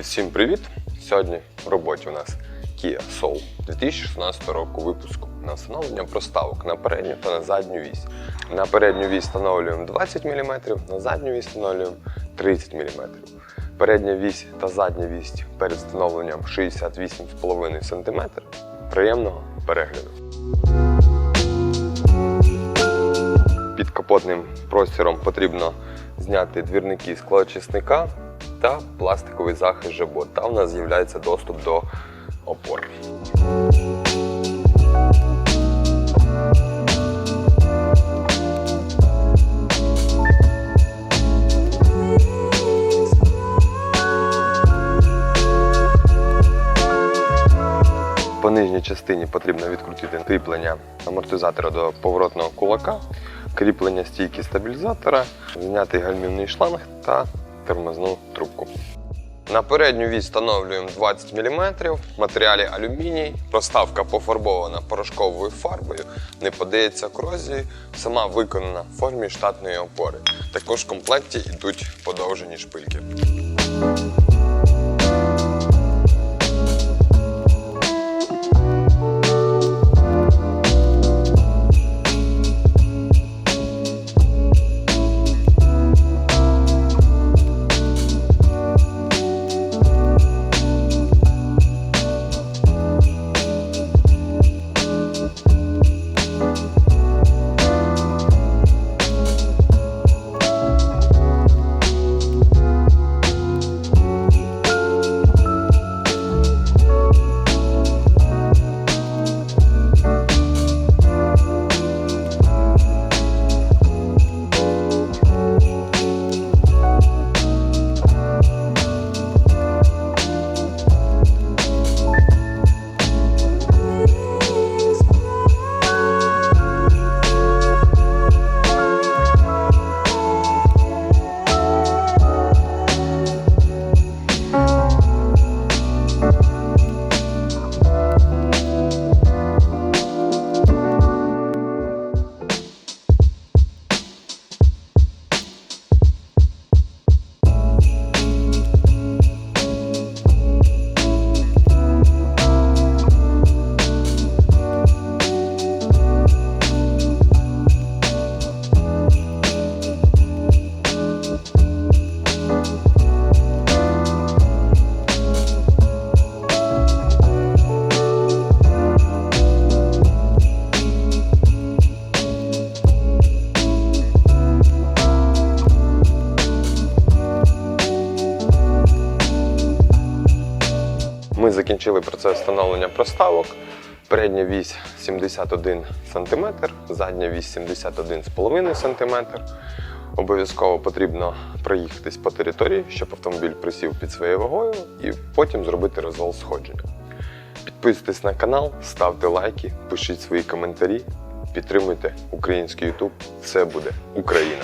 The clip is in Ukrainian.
Всім привіт! Сьогодні в роботі у нас Kia Soul 2016 року випуску на встановлення проставок на передню та на задню вісь. На передню вісь встановлюємо 20 мм, на задню вісь встановлюємо 30 мм. Передня вісь та задня вісь перед встановленням 68,5 см. Приємного перегляду. Під капотним простіром потрібно зняти двірники склоочисника та пластиковий захист жабот. Та в нас з'являється доступ до опор. По нижній частині потрібно відкрутити кріплення амортизатора до поворотного кулака, кріплення стійки стабілізатора, зняти гальмівний шланг та тормозну трубку. На передню вісь встановлюємо 20 мм, в матеріалі алюміній, проставка пофарбована порошковою фарбою, не подається корозії, сама виконана в формі штатної опори. Також в комплекті йдуть подовжені шпильки. Закінчили процес встановлення проставок. Передня вісь 71 см, задня вісь 71,5 см. Обов'язково потрібно проїхатись по території, щоб автомобіль присів під своєю вагою, і потім зробити розвал сходження. Підписуйтесь на канал, ставте лайки, пишіть свої коментарі, підтримуйте український YouTube. Все буде Україна!